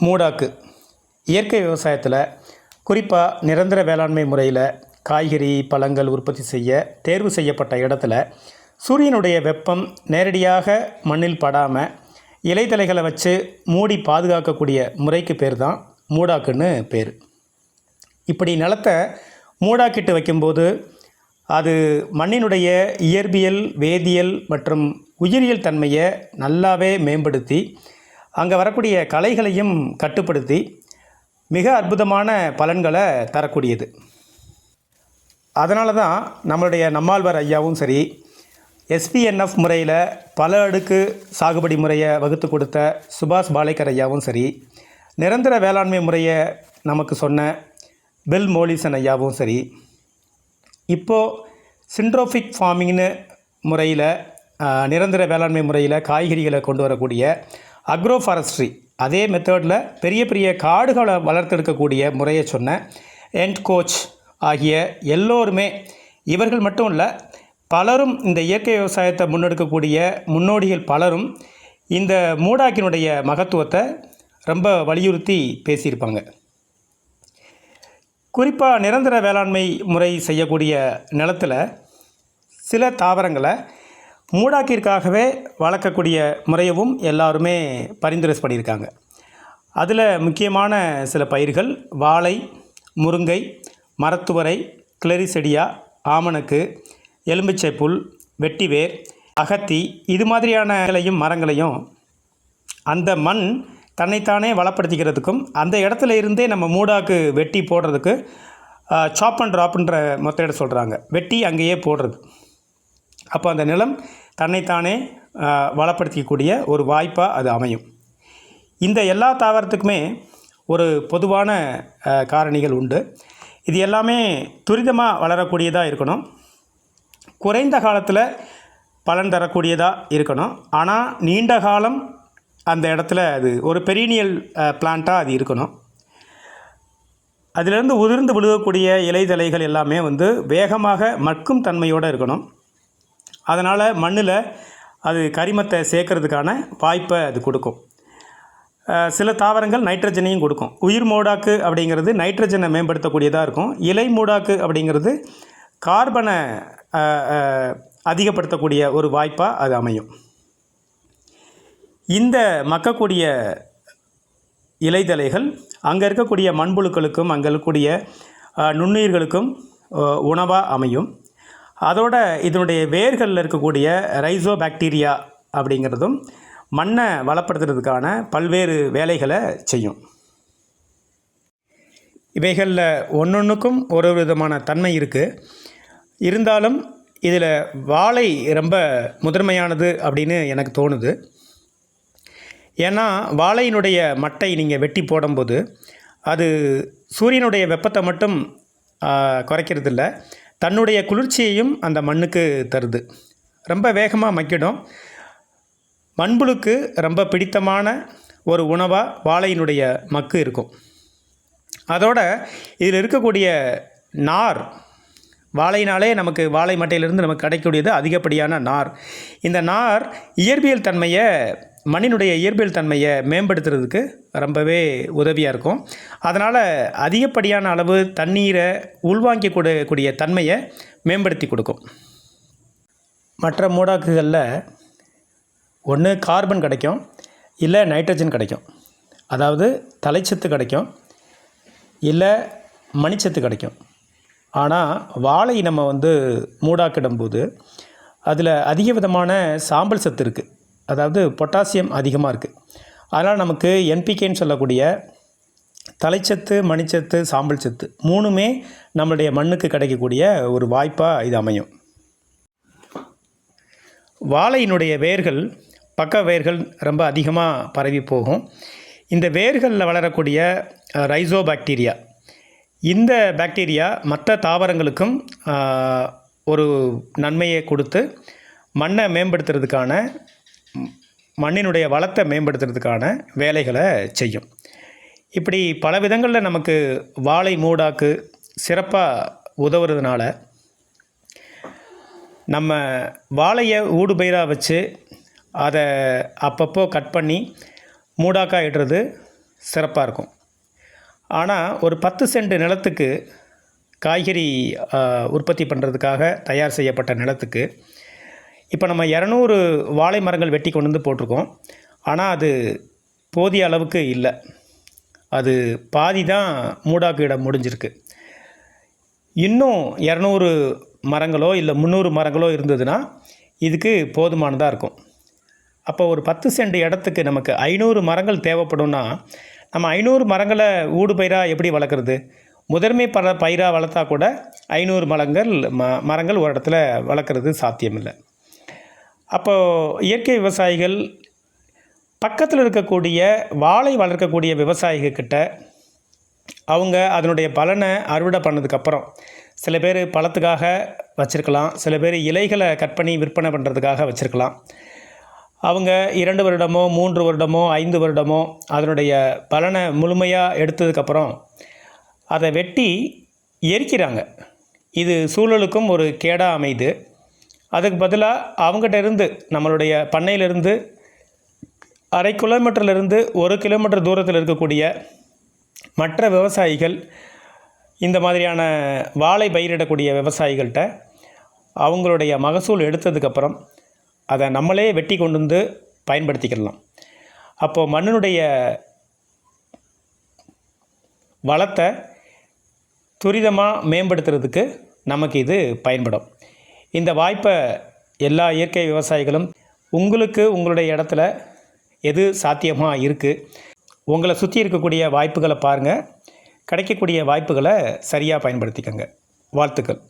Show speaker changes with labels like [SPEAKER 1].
[SPEAKER 1] மூடாக்கு. இயற்கை விவசாயத்தில் குறிப்பாக நிரந்தர வேளாண்மை முறையில் காய்கறி பழங்கள் உற்பத்தி செய்ய தேர்வு செய்யப்பட்ட இடத்துல சூரியனுடைய வெப்பம் நேரடியாக மண்ணில் படாமல் இலைத்தலைகளை வச்சு மூடி பாதுகாக்கக்கூடிய முறைக்கு பேர் தான் மூடாக்குன்னு பேர். இப்படி நிலத்தை மூடாக்கிட்டு வைக்கும்போது அது மண்ணினுடைய இயற்பியல் வேதியியல் மற்றும் உயிரியல் தன்மையை நல்லாவே மேம்படுத்தி அங்கே வரக்கூடிய கலைகளையும் கட்டுப்படுத்தி மிக அற்புதமான பலன்களை தரக்கூடியது. அதனால தான் நம்மளுடைய நம்மாழ்வார் ஐயாவும் சரி எஸ்பிஎன்எஃப் முறையில் பல அடுக்கு சாகுபடி முறையை வகுத்து கொடுத்த சுபாஷ் பாலேக்கர் ஐயாவும் சரி நிரந்தர வேளாண்மை முறையை நமக்கு சொன்ன பில் மோலிசன் ஐயாவும் சரி இப்போது சிண்ட்ரோஃபிக் ஃபார்மிங்னு முறையில் நிரந்தர வேளாண்மை முறையில் காய்கறிகளை கொண்டு வரக்கூடிய அக்ரோ ஃபாரஸ்ட்ரி அதே மெத்தடில் பெரிய பெரிய காடுகளை வளர்த்தெடுக்கக்கூடிய முறையை சொன்ன எண்ட் கோச் ஆகிய எல்லோருமே இவர்கள் மட்டும் இல்லை பலரும் இந்த இயற்கை விவசாயத்தை முன்னெடுக்கக்கூடிய முன்னோடிகள் பலரும் இந்த மூடாக்கினுடைய மகத்துவத்தை ரொம்ப வலியுறுத்தி பேசியிருப்பாங்க. குறிப்பாக நிரந்தர வேளாண்மை முறை செய்யக்கூடிய நிலத்தில் சில தாவரங்களை மூடாக்கிற்காகவே வளர்க்கக்கூடிய முறையவும் எல்லாருமே பரிந்துரை பண்ணியிருக்காங்க. அதில் முக்கியமான சில பயிர்கள் வாழை முருங்கை மரத்துவரை கிளரிசெடியா ஆமணக்கு எலும்பிச்சை புல் வெட்டிவேர் அகத்தி இது மாதிரியானங்களையும் மரங்களையும் அந்த மண் தன்னைத்தானே வளப்படுத்திக்கிறதுக்கும் அந்த இடத்துல இருந்தே நம்ம மூடாக்கு வெட்டி போடுறதுக்கு சாப் அண்ட் ட்ராப்ன்ற இட சொல்கிறாங்க வெட்டி அங்கேயே போடுறது. அப்போ அந்த நிலம் தன்னைத்தானே வளப்படுத்திக்கக்கூடிய ஒரு வாய்ப்பாக அது அமையும். இந்த எல்லா தாவரத்துக்குமே ஒரு பொதுவான காரணிகள் உண்டு. இது எல்லாமே துரிதமாக வளரக்கூடியதாக இருக்கணும். குறைந்த காலத்தில் பலன் தரக்கூடியதாக இருக்கணும். ஆனால் நீண்ட காலம் அந்த இடத்துல அது ஒரு பெரியனியல் பிளான்ட்டாக அது இருக்கணும். அதிலிருந்து உதிர்ந்து விழுகக்கூடிய இலைதலைகள் எல்லாமே வந்து வேகமாக மட்கும் தன்மையோடு இருக்கணும். அதனால் மண்ணில் அது கரிமத்தை சேர்க்கறதுக்கான வாய்ப்பை அது கொடுக்கும். சில தாவரங்கள் நைட்ரஜனையும் கொடுக்கும். உயிர் மூடாக்கு அப்படிங்கிறது நைட்ரஜனை மேம்படுத்தக்கூடியதாக இருக்கும். இலை மூடாக்கு அப்படிங்கிறது கார்பனை அதிகப்படுத்தக்கூடிய ஒரு வாய்ப்பாக அது அமையும். இந்த மக்கக்கூடிய இலைதலைகள் அங்கே இருக்கக்கூடிய மண்புழுக்களுக்கும் அங்கே இருக்கக்கூடிய நுண்ணுயிர்களுக்கும் உணவாக அமையும். அதோட இதனுடைய வேர்களில் இருக்கக்கூடிய ரைசோ பாக்டீரியா அப்படிங்கிறதும் மண்ணை வளப்படுத்துறதுக்கான பல்வேறு வேலைகளை செய்யும். இவைகளில் ஒன்றொன்றுக்கும் ஒரு விதமான தன்மை இருக்குது இருந்தாலும் இதில் வாழை ரொம்ப முதன்மையானது அப்படின்னு எனக்கு தோணுது. ஏன்னா வாழையினுடைய மட்டை நீங்கள் வெட்டி போடும்போது அது சூரியனுடைய வெப்பத்தை மட்டும் குறைக்கிறதில்ல. தன்னுடைய குளிர்ச்சியையும் அந்த மண்ணுக்கு தருது. ரொம்ப வேகமாக மக்கிடும். மண்புழுக்கு ரொம்ப பிடித்தமான ஒரு உணவாக வாழையினுடைய மக்கு இருக்கும். அதோட இதில் இருக்கக்கூடிய நார் வாழையினாலே நமக்கு வாழை மட்டையிலிருந்து நமக்கு கிடைக்கக்கூடியது அதிகப்படியான நார். இந்த நார் இயற்பியல் தன்மையை மண்ணினுடைய இயற்பியல் தன்மையை மேம்படுத்துறதுக்கு ரொம்பவே உதவியாக இருக்கும். அதனால் அதிகப்படியான அளவு தண்ணீரை உள்வாங்கிக் கூடிய தன்மையை மேம்படுத்தி கொடுக்கும். மற்ற மூடாக்குகளில் ஒன்று கார்பன் கிடைக்கும் இல்லை நைட்ரஜன் கிடைக்கும். அதாவது தலைச்சத்து கிடைக்கும் இல்லை மணிச்சத்து கிடைக்கும். ஆனால் வாழை நம்ம வந்து மூடாக்கிடும்போது அதில் அதிக விதமான சாம்பல் சத்து இருக்குது அதாவது பொட்டாசியம் அதிகமாக இருக்குது அதனால் நமக்கு என்பிகேன்னு சொல்லக்கூடிய தலைச்சத்து மணிச்சத்து சாம்பல் சத்து மூணுமே நம்மளுடைய மண்ணுக்கு கிடைக்கக்கூடிய ஒரு வாய்ப்பாக இது அமையும். வாழையினுடைய வேர்கள் பக்க வேர்கள் ரொம்ப அதிகமாக பரவி போகும். இந்த வேர்களில் வளரக்கூடிய ரைசோ பாக்டீரியா இந்த பாக்டீரியா மற்ற தாவரங்களுக்கும் ஒரு நன்மையை கொடுத்து மண்ணை மேம்படுத்துறதுக்கான மண்ணினுடைய வளத்தை மேம்படுத்துறதுக்கான வேலைகளை செய்யும். இப்படி பல விதங்களில் நமக்கு வாழை மூடாக்கு சிறப்பாக உதவுறதுனால நம்ம வாழையை ஊடுபயிராக வச்சு அதை அப்பப்போ கட் பண்ணி மூடாக்காக இடுறது சிறப்பாக இருக்கும். ஆனால் ஒரு பத்து சென்ட் நிலத்துக்கு காய்கறி உற்பத்தி பண்ணுறதுக்காக தயார் செய்யப்பட்ட நிலத்துக்கு இப்போ நம்ம இரநூறு வாழை மரங்கள் வெட்டி கொண்டு வந்து போட்டிருக்கோம். ஆனால் அது போதிய அளவுக்கு இல்லை. அது பாதி தான் மூடாக்கு இடம் முடிஞ்சிருக்கு. இன்னும் இரநூறு மரங்களோ இல்லை முந்நூறு மரங்களோ இருந்ததுன்னா இதுக்கு போதுமானதாக இருக்கும். அப்போ ஒரு பத்து சென்ட் இடத்துக்கு நமக்கு ஐநூறு மரங்கள் தேவைப்படும்னா நம்ம ஐநூறு மரங்களை ஊடு பயிராக எப்படி வளர்க்குறது? முதன்மை பல பயிராக வளர்த்தா கூட ஐநூறு மரங்கள் ம மரங்கள் ஒரு இடத்துல வளர்க்குறது சாத்தியமில்லை. அப்போது இயற்கை விவசாயிகள் பக்கத்தில் இருக்கக்கூடிய வாழை வளர்க்கக்கூடிய விவசாயிகக்கிட்ட அவங்க அதனுடைய பலனை அறுவடை பண்ணதுக்கப்புறம் சில பேர் பழத்துக்காக வச்சுருக்கலாம் சில பேர் இலைகளை கட் பண்ணி விற்பனை பண்ணுறதுக்காக வச்சுருக்கலாம். அவங்க இரண்டு வருடமோ மூன்று வருடமோ ஐந்து வருடமோ அதனுடைய பலனை முழுமையாக எடுத்ததுக்கப்புறம் அதை வெட்டி எரிக்கிறாங்க. இது சூழலுக்கும் ஒரு கேடாக அமையுது அதுக்கு பதிலாக அவங்ககிட்ட இருந்து நம்மளுடைய பண்ணையிலிருந்து அரை கிலோமீட்டர்லேருந்து ஒரு கிலோமீட்டர் தூரத்தில் இருக்கக்கூடிய மற்ற விவசாயிகள் இந்த மாதிரியான வாழை பயிரிடக்கூடிய விவசாயிகள்கிட்ட அவங்களுடைய மகசூல் எடுத்ததுக்கப்புறம் அதை நம்மளே வெட்டி கொண்டு வந்து பயன்படுத்திக்கலாம் அப்போது மண்ணினுடைய வளத்தை துரிதமாக மேம்படுத்துறதுக்கு நமக்கு இது பயன்படும். இந்த வாய்ப்பை எல்லா இயற்கை விவசாயிகளும் உங்களுக்கு உங்களுடைய இடத்துல எது சாத்தியமாக இருக்குது உங்களை சுற்றி இருக்கக்கூடிய வாய்ப்புகளை பாருங்கள் கிடைக்கக்கூடிய வாய்ப்புகளை சரியாக பயன்படுத்திக்கங்க. வாழ்த்துக்கள்.